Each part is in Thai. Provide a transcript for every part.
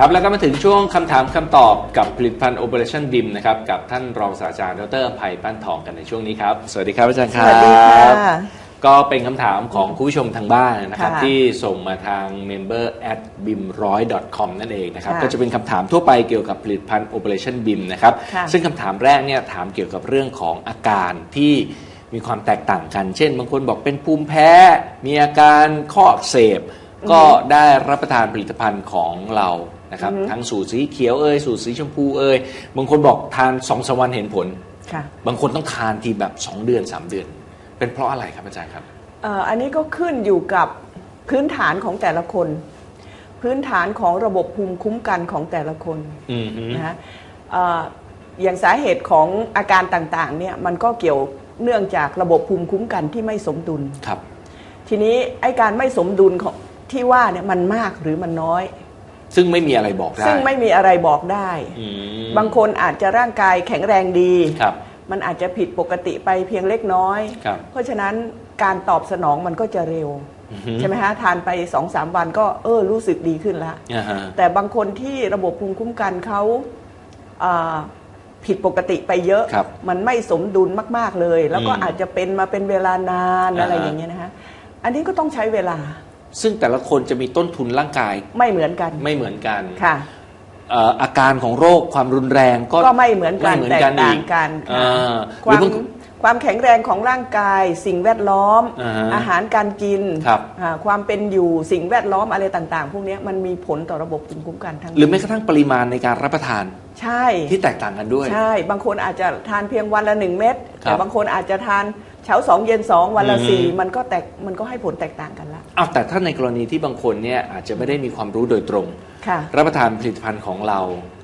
ครับแล้วก็มาถึงช่วงคำถามคำตอบกับผลิตภัณฑ์ Operation BIM นะครับกับท่านรองศาสตราจารย์ดรอภัยปั้นทองกันในช่วงนี้ครับ สวัสดีครับอาจารย์คสรับวัสดีค่ะก็เป็นคำถามของคุณผู้ชมทางบ้านนะครับ ค่ะที่ส่งมาทาง member at bim 1 0 com นั่นเองนะครับ ค่ะก็จะเป็นคำถามทั่วไปเกี่ยวกับผลิตภัณฑ์ Operation BIM นะครับ ค่ะ ซึ่งคำถามแรกเนี่ยถามเกี่ยวกับเรื่องของอาการที่มีความแตกต่างกัน เช่น บางคนบอกเป็นภูมิแพ้ มีอาการข้ออักเสบ ก็ได้รับประทานผลิตภัณฑ์ของเรา นะครับทั้งสูตรสีเขียวเอ่ยสูตรสีชมพูเอ่ยบางคนบอกทานสองสามวันเห็นผลค่ะบางคนต้องทานทีแบบ 2 เดือน 3 เดือน เป็นเพราะอะไรครับอาจารย์ครับเอ่ออันนี้ก็ขึ้นอยู่กับพื้นฐานของแต่ละคน พื้นฐานของระบบภูมิคุ้มกันของแต่ละคนอืมฮึนะฮะเอ่ออย่างสาเหตุของอาการต่างๆเนี่ยมันก็เกี่ยวเนื่องจากระบบภูมิคุ้มกันที่ไม่สมดุลครับ ทีนี้ไอ้การไม่สมดุลของที่ว่าเนี่ยมันมากหรือมันน้อย ซึ่งไม่มีอะไรบอกได้ซึ่งไม่มีอะไรบอกได้ อืมบางคนอาจจะร่างกายแข็งแรงดี ครับ มันอาจจะผิดปกติไปเพียงเล็กน้อย ครับ เพราะฉะนั้นการตอบสนองมันก็จะเร็ว อือฮึใช่ไหมฮะทานไปสองสามวันก็เออรู้สึกดีขึ้นละ อ่าฮะแต่บางคนที่ระบบภูมิคุ้มกันเขาอ่าผิดปกติไปเยอะ ครับ มันไม่สมดุลมาก ๆ เลย แล้วก็อืมอาจจะเป็นมาเป็นเวลานานอ่าฮะอะไรอย่างเงี้ยนะฮะ อันนี้ก็ต้องใช้เวลา ซึ่งแต่ละคนจะมีต้นทุนร่างกายไม่เหมือนกันไม่เหมือนกันค่ะเอ่ออาการของโรคความรุนแรงก็ก็ไม่เหมือนกันไม่เหมือนแตกกันอีต่ากงกันค่ะอ่าหครือวามบาง ความแข็งแรงของร่างกาย สิ่งแวดล้อม อ่าฮะอาหารการกินครับ อ่าความเป็นอยู่สิ่งแวดล้อมอะไรต่างๆ พวกเนี้ยมันมีผลต่อระบบภูมิคุ้มกันทั้งหรือแม้กระทั่งปริมาณในการรับประทานใช่ ที่แตกต่างกันด้วย ใช่ บางคนอาจจะทานเพียงวันละหนึ่งเม็ด ครับแต่บางคนอาจจะทานเช้าสองเย็นสองวันละอืม สี่มันก็แตกมันก็ให้ผลแตกต่างกันละอ้าวแต่ถ้าในกรณีที่บางคนเนี่ยอาจจะไม่ได้มีความรู้โดยตรง ค่ะ รับประทานผลิตภัณฑ์ของเรา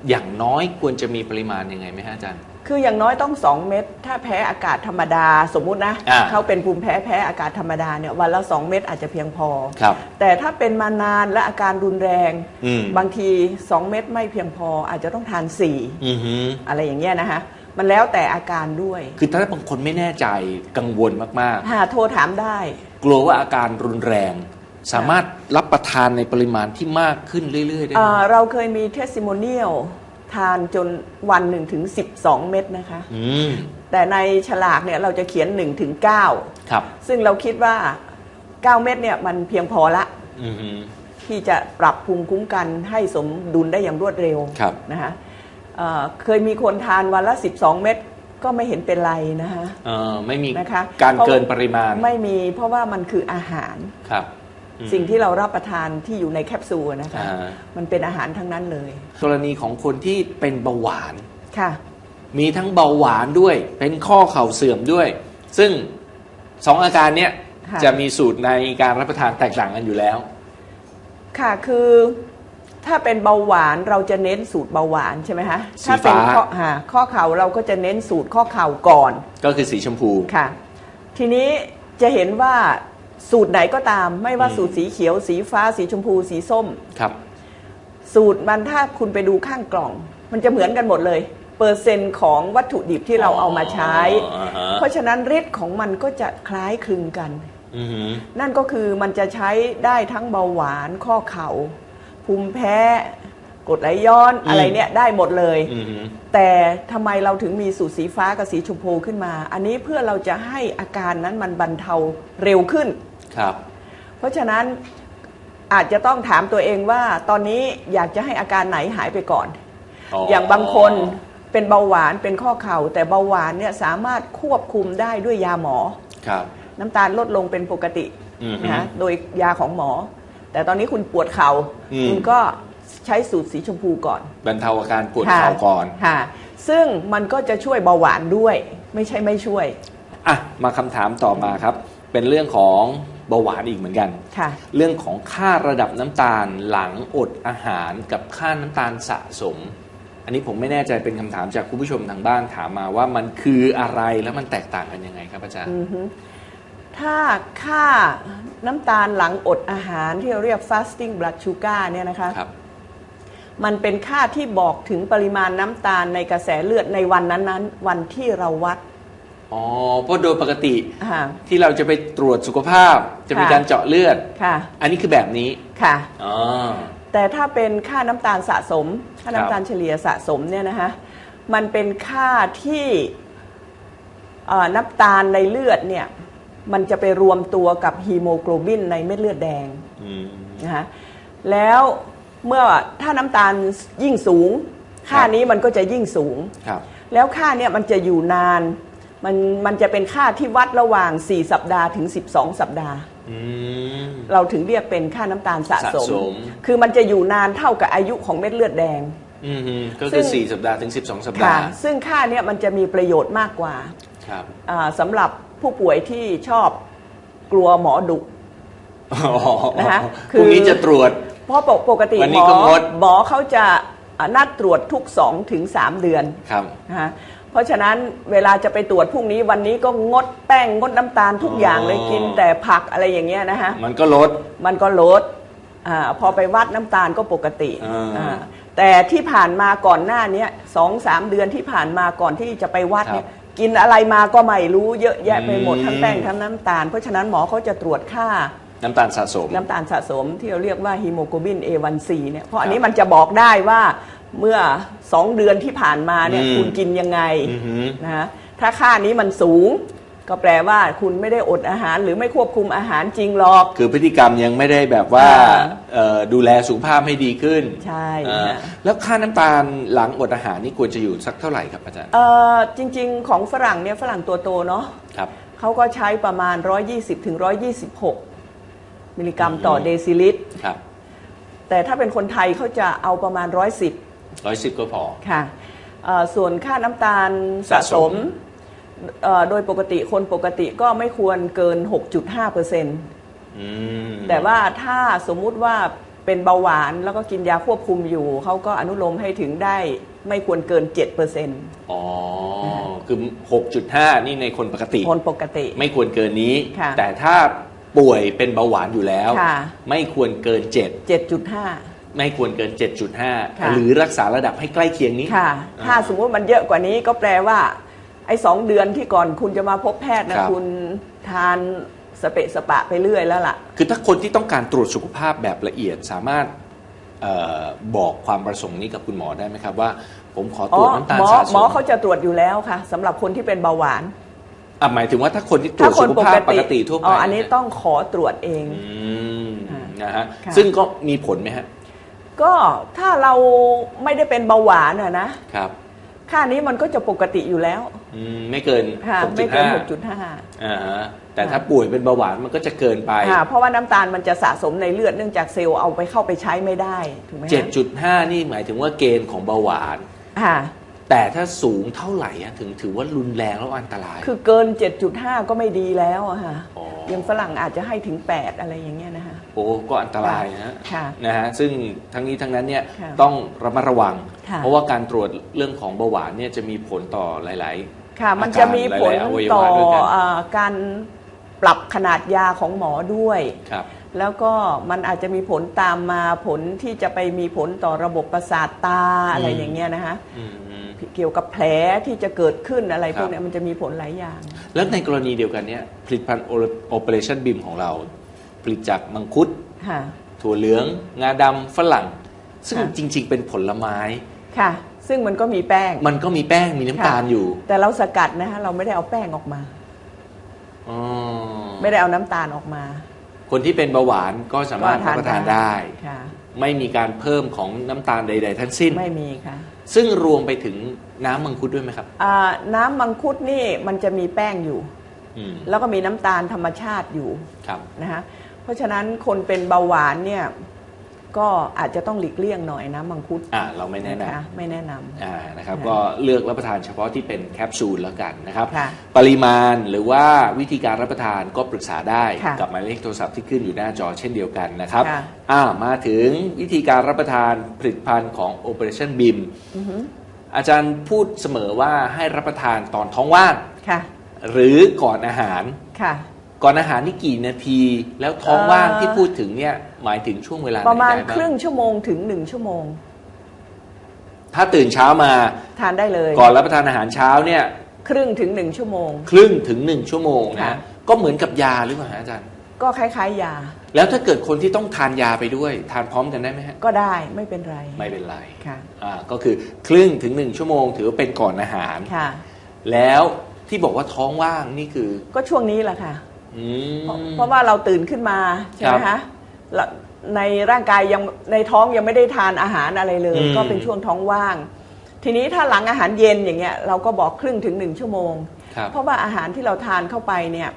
อย่างน้อยควรจะมีปริมาณยังไงไหมฮะอาจารย์ คืออย่างน้อยต้องสองเม็ดถ้าแพ้อากาศธรรมดาสมมุตินะอ่าเขาเป็นภูมิแพ้แพ้อากาศธรรมดาเนี่ยวันละสองเม็ดอาจจะเพียงพอ ครับแต่ถ้าเป็นมานานและอาการรุนแรง อืม บางที 2 เม็ดไม่เพียงพออาจจะต้องทานอือฮึ4อะไรอย่างเงี้ยนะคะมันแล้วแต่อาการด้วยคือถ้าบางคนไม่แน่ใจกังวลมาก หาโทรถามได้ ๆ กลัวว่าอาการรุนแรง สามารถรับประทานในปริมาณที่มากขึ้นเรื่อย ๆ ได้ไหเอ่มอเราเคยมีเทส i ิโมเนียล ทานจนวันหนึ่งถึง 12 เม็ดนะคะ อืม แต่ในฉลากเนี่ยเราจะเขียน1ถึง9ครับซึ่งเราคิดว่า 9 เม็ดเนี่ยมันเพียงพอละอือฮึ ที่จะปรับภูมิคุ้มกันให้สมดุลได้อย่างรวดเร็วครับ นะคะเอ่อเคยมีคนทานวันละ 12 เม็ดก็ไม่เห็นเป็นไรนะคะ เอ่อไม่มีนะคะการเพราะ เกินปริมาณ ไม่มีเพราะว่ามันคืออาหาร ครับอืม สิ่งที่เรารับประทานที่อยู่ในแคปซูลนะคะ อ่า มันเป็นอาหารทั้งนั้นเลย กรณีของคนที่เป็นเบาหวาน ค่ะ มีทั้งเบาหวานด้วย เป็นข้อเข่าเสื่อมด้วย ซึ่งสองอาการเนี้ยค่ะ จะมีสูตรในการรับประทานแตกต่างกันอยู่แล้ว ค่ะคือถ้าเป็นเบาหวานเราจะเน้นสูตรเบาหวานใช่ไหมคะสีถ้าเป็นฟ้าข้อหาข้อเข่าเราก็จะเน้นสูตรข้อเข่าก่อนก็คือสีชมพู ค่ะ ทีนี้จะเห็นว่า สูตรไหนก็ตาม ไม่ว่าอืมสูตรสีเขียว สีฟ้า สีชมพู สีส้มครับ สูตรมันถ้าคุณไปดูข้างกล่อง มันจะเหมือนกันหมดเลย เปอร์เซ็นต์ของวัตถุดิบที่เราเอามาใช้ อ๋ออ่าฮะ เพราะฉะนั้นฤทธิ์ของมันก็จะคล้ายคลึงกัน อือฮึนั่นก็คือมันจะใช้ได้ทั้งเบาหวานข้อเข่า ภูมิแพ้กรดไหลย้อนอะไรเนี่ยได้หมดเลย อือฮึแต่ทำไมเราถึงมีสูตรสีฟ้ากับสีชมพูขึ้นมา อันนี้เพื่อเราจะให้อาการนั้นมันบรรเทาเร็วขึ้น ครับ เพราะฉะนั้นอาจจะต้องถามตัวเองว่าตอนนี้อยากจะให้อาการไหนหายไปก่อน อย่างบางคนเป็นเบาหวานเป็นข้อเข่า แต่เบาหวานเนี่ยสามารถควบคุมได้ด้วยยาหมอครับน้ำตาลลดลงเป็นปกติอือฮึนะฮะโดยยาของหมอ แต่ตอนนี้คุณปวดเขา่าอืมคุณก็ใช้สูตรสีชมพูก่อน บรรเทาอาการปวดเข่าก่อนค่ะซึ่งมันก็จะช่วยเบาหวานด้วย ไม่ใช่ไม่ช่วย อะ มาคำถามต่อมาครับ เป็นเรื่องของเบาหวานอีกเหมือนกันค่ะเรื่องของค่าระดับน้ำตาลหลังอดอาหารกับค่าน้ำตาลสะสม อันนี้ผมไม่แน่ใจเป็นคำถามจากคุณผู้ชมทางบ้านถามมาว่ามันคืออะไรแล้วมันแตกต่างกันยังไงครับอาจารย์อือฮึถ้าค่าน้ำตาลหลังอดอาหารที่เราเรียก fasting blood sugar เนี่ยนะคะครับมันเป็นค่าที่บอกถึงปริมาณน้ำตาลในกระแสเลือดในวันนั้นๆ วันที่เราวัด อ๋อเพราะโดยปกติอ่าที่เราจะไปตรวจสุขภาพ จะมีค่ะ การเจาะเลือด ค่ะอันนี้คือแบบนี้ค่ะ อ๋อ แต่ถ้าเป็นค่าน้ำตาลสะสม ค่าครับน้ำตาลเฉลี่ยสะสมเนี่ยนะคะมันเป็นค่าที่เอ่อน้ำตาลในเลือดเนี่ยมันจะไปรวมตัวกับฮีโมโกลบินในเม็ดเลือดแดงอืม นะคะแล้วเมื่อถ้าน้ำตาลยิ่งสูง ค่าครับ นี้มันก็จะยิ่งสูง ครับ แล้วค่าเนี่ยมันจะอยู่นาน มันมันจะเป็นค่าที่วัดระหว่าง 4 สัปดาห์ถึง 12 สัปดาห์ อืม เราถึงเรียกเป็นค่าน้ำตาลสะสม สะสม คือมันจะอยู่นานเท่ากับอายุของเม็ดเลือดแดง อืมฮึก็ซึ่คือง สี่สัปดาห์ถึงสิบสองสัปค่ะดาห์ซึ่งค่าเนี่ยมันจะมีประโยชน์มากกว่าครับ อ่าสำหรับผู้ป่วยที่ชอบกลัวหมอดุนะคะพรุ่งนี้จะตรวจ เพราะปกปกติวันหนี้มอก็งด หมอเขาจะอ่านัดตรวจทุก2ถึง3เดือนครับ นะคะ เพราะฉะนั้นเวลาจะไปตรวจพรุ่งนี้วันนี้ก็งดแป้งงดน้ำตาลทุกอย่างเลยอ๋อกินแต่ผักอะไรอย่างเงี้ยนะคะมันก็ลด มันก็ลดอาพอไปวัดน้ำตาลก็ปกติอ่า อ่าแต่ที่ผ่านมาก่อนหน้าเนี้ยสองสามเดือนที่ผ่านมาก่อนที่จะไปวัดเนี่ยกินอะไรมาก็ไม่รู้เยอะแยะไปหมดอืมทั้งแป้งทั้งน้ำตาล เพราะฉะนั้นหมอเขาจะตรวจค่า น้ำตาลสะสม น้ำตาลสะสมที่เราเรียกว่าฮีโมโกลบิน A1C เนี่ย เพราะอันนี้มันจะบอกได้ว่า เมื่อ2เดือนที่ผ่านมาเนี่ยอืม คุณกินยังไงอือฮึนะฮะถ้าค่านี้มันสูง ก็แปลว่าคุณไม่ได้อดอาหาร หรือไม่ควบคุมอาหารจริงหรอก คือพฤติกรรมยังไม่ได้แบบว่าอ่า เอ่อดูแลสุขภาพให้ดีขึ้นใช่อ่าฮะแล้วค่าน้ำตาลหลังอดอาหารนี่ควรจะอยู่สักเท่าไหร่ครับอาจารย์ เอ่อจริงๆ ของฝรั่งเนี่ยฝรั่งตัวโตเนาะครับ เขาก็ใช้ประมาณ 120ถึง126 มิลลิกรัมต่อเดซิลิตร ครับ แต่ถ้าเป็นคนไทยเขาจะเอาประมาณ 110 ร้อยสิบก็พอ ค่ะเอ่อส่วนค่าน้ำตาลสะสะสสมมเอ่อโดยปกติคนปกติก็ไม่ควรเกิน 6.5เปอร์เซ็นต์อืมแต่ว่าถ้าสมมุติว่าเป็นเบาหวานแล้วก็กินยาควบคุมอยู่ เขาก็อนุโลมให้ถึงได้ไม่ควรเกิน 7เปอร์เซ็นต์อ๋อ คือ 6.5 นี่ในคนปกติ คนปกติ ไม่ควรเกินนี้ ค่ะแต่ถ้าป่วยเป็นเบาหวานอยู่แล้ว ค่ะ ไม่ควรเกิน 7.5 7 ไม่ควรเกิน ค่ะ 7.5 หรือรักษาระดับให้ใกล้เคียงนี้ ค่ะ ถ้าสมมุติมันเยอะกว่านี้ก็แปลว่า ไอ้สองเดือนที่ก่อนคุณจะมาพบแพทย์นะครับ คุณทานสเปะสปะไปเรื่อยแล้วล่ะ คือถ้าคนที่ต้องการตรวจสุขภาพแบบละเอียดสามารถเออบอกความประสงค์นี้กับคุณหมอได้ไหมครับว่า ผมขอตรวจน้ำตาลหมอสะสหมอมเขาจะตรวจอยู่แล้วค่ะสำหรับคนที่เป็นเบาหวาน อะหมายถึงว่าถ้าคนที่ตรวถ้าจคสุนขปภาพกปติกติทั่วไปอ๋ออันนี้เยต้องขอตรวจเอง อืมอ่านะฮะค่ะ ซึ่งก็มีผลไหมฮะ ก็ถ้าเราไม่ได้เป็นเบาหวานอะนะครับ ค่านี้มันก็จะปกติอยู่แล้วอืมไม่เกินค่ะไม่เกิน6.5 6.5 อ่าฮะแต่ถ้าป่วยเป็นเบาหวานมันก็จะเกินไป ค่ะเพราะว่าน้ำตาลมันจะสะสมในเลือดเนื่องจากเซลล์เอาไปเข้าไปใช้ไม่ได้ถูกไหมฮะ7.5 นี่หมายถึงว่าเกณฑ์ของเบาหวาน ค่ะ แต่ถ้าสูงเท่าไหร่อะถึงถือว่ารุนแรงแล้วอันตราย คือเกิน 7.5 ก็ไม่ดีแล้วอะค่ะ อ๋อยังฝรั่งอาจจะให้ถึง 8 อะไรอย่างเงี้ยนะคะ โอ้ก็อันตรายนะฮะค่ะนะฮะซึ่งทั้งนี้ทั้งนั้นเนี่ยค่ะต้องระมัดระวังค่ะเพราะว่าการตรวจเรื่องของเบาหวานเนี่ยจะมีผลต่อหลายค่ะ มันจะมีผลอาการหลายๆอวัยวะต่อด้วยกันเอ่อการปรับขนาดยาของหมอด้วยๆครับแล้วก็มันอาจจะมีผลตามมาผลที่จะไปมีผลต่อระบบประสาทตาอะไรอืมอย่างเงี้ยนะคะอืมเกี่ยวกับแผลที่จะเกิดขึ้นอะไรครับพวกเนี้ยมันจะมีผลหลายอย่าง แล้วในกรณีเดียวกันเนี่ยผลิตภัณฑ์โอเปอเรชั่นบิมของเรา ผลิตจากมังคุดค่ะ ถั่วเหลือง งาดำฝรั่ง ซึ่งค่ะ จริง ๆ เป็นผลไม้ ค่ะ ซึ่งมันก็มีแป้ง มันก็มีแป้งมีน้ำตาลอยู่แต่เราสกัดนะคะเราไม่ได้เอาแป้งออกมา อ๋อไม่ได้เอาน้ำตาลออกมาคนที่เป็นเบาหวานก็สามารถรับประทานได้ ค่ะ ไม่มีการเพิ่มของน้ำตาลใด ๆ ทั้งสิ้น ไม่มีค่ะซึ่งรวมไปถึงน้ำมังคุดด้วยไหมครับ อ่าน้ำมังคุดนี่มันจะมีแป้งอยู่ อืมแล้วก็มีน้ำตาลธรรมชาติอยู่ครับ นะคะ เพราะฉะนั้นคนเป็นเบาหวานเนี่ยก็อาจจะต้องหลีกเลี่ยงหน่อยนะมังคุดอ่าเราไม่แนะนคไม่แนะนำำอ่านะครับค่ะก็เลือกรับประทานเฉพาะที่เป็นแคปซูลแล้วกันนะครับค่ะปริมาณหรือว่าวิธีการรับประทานก็ปรึกษาได้ค่ะกับหมายเลขโทรศัพท์ที่ขึ้นอยู่หน้าจอเช่นเดียวกันนะครับค่ะอ่ามาถึงวิธีการรับประทานผลิตภัณฑ์ของ Operation BIM อือหืออาจารย์พูดเสมอว่าให้รับประทานตอนท้องว่างค่ะหรือก่อนอาหารค่ะ ก่อนอาหารนี่กี่นาที แล้วท้องว่างเอ่อที่พูดถึงเนี่ยหมายถึงช่วงเวลาไหนประมาณได้บ้งครึ่งชั่วโมงถึงหนึ่งชั่วโมง ถ้าตื่นเช้ามา ทานได้เลยก่อนรับประทานอาหารเช้าเนี่ยครึ่งถึงหนึ่งชั่วโมง ครึ่งถึงหนึ่งชั่วโมงค่ะ นะก็เหมือนกับยาหรือเปล่าฮะอาจารย์ ก็คล้ายๆยาแล้วถ้าเกิดคนที่ต้องทานยาไปด้วย ทานพร้อมกันได้ไหมฮะก็ได้ไม่เป็นไรไม่เป็นไรค่ะอ่าก็คือครึ่งถึงหนึ่งชั่วโมง ถือว่าเป็นก่อนอาหาร ค่ะ แล้วที่บอกว่าท้องว่างนี่คือก็ช่วงนี้แหละค่ะ อืเพราะมเพราะว่าเราตื่นขึ้นมาใช่ไหมครัคะบแล้วในร่างกายยังในท้องยังไม่ได้ทานอาหารอะไรเลย อืม ก็เป็นช่วงท้องว่าง ทีนี้ถ้าหลังอาหารเย็นอย่างเงี้ยเราก็บอกครึ่งถึงหนึ่งชั่วโมง ครับ เพราะว่าอาหารที่เราทานเข้าไปเนี่ย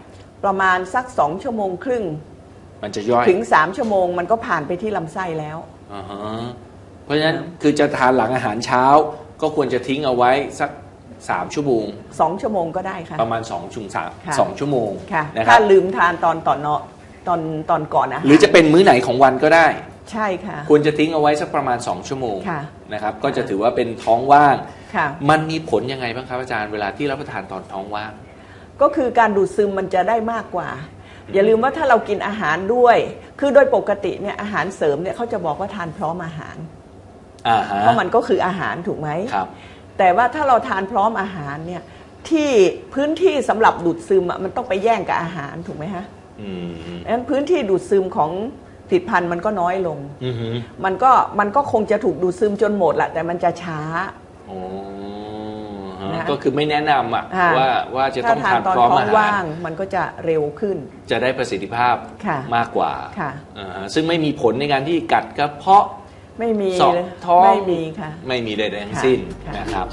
ประมาณสักสองชั่วโมงครึ่ง มันจะย่อยถึงสามชั่วโมงมันก็ผ่านไปที่ลำไส้แล้ว อ่าฮะเพราะฉะนั้นคือจะทานหลังอาหารเช้า ก็ควรจะทิ้งเอาไว้สัก สามชั่วโมงสองชั่วโมงก็ได้ค่ะ ประมาณ2องชั่วสามค่ะสองชั่วโมงค่ะนะคถ้ารับลืมทานตอนตอนเนาะตอนตอนก่อนอาหารหรือจะเป็นมื้อไหนของวันก็ได้ ใช่ค่ะ ควรจะทิ้งเอาไว้สักประมาณ 2 ชั่วโมงค่ะนะครับก็จะถือว่าเป็นท้องว่าง ค่ะ มันมีผลยังไงบ้างครับอาจารย์เวลาที่รับประทานตอนท้องว่าง ก็คือการดูดซึมมันจะได้มากกว่า อย่าลืมว่าถ้าเรากินอาหารด้วย คือโดยปกติเนี่ยอาหารเสริมเนี่ยเขาจะบอกว่าทานพร้อมอาหาร อ่าฮะเพราะมันก็คืออาหารถูกไหม ครับ แต่ว่าถ้าเราทานพร้อมอาหารเนี่ยที่พื้นที่สำหรับดูดซึมอะมันต้องไปแย่งกับอาหารถูกไหมฮะอืมดังนั้นพื้นที่ดูดซึมของผลิตภัณฑ์มันก็น้อยลงอือฮึมันก็มันก็คงจะถูกดูดซึมจนหมดแหละแต่มันจะช้าโอ้ฮะนะก็คือไม่แนะนำอะค่ะว่าว่าจะถ้าต้องทานทานตอนพร้อมท้องอาหารว่างมันก็จะเร็วขึ้น จะได้ประสิทธิภาพค่ะมากกว่าค่ะอ่าฮะซึ่งไม่มีผลในการที่กัดกระเพาะ ไม่มีเสาะเลยท้องไม่มีค่ะ ไม่มีใดๆทั้งสิ้นค่ะ นะครับ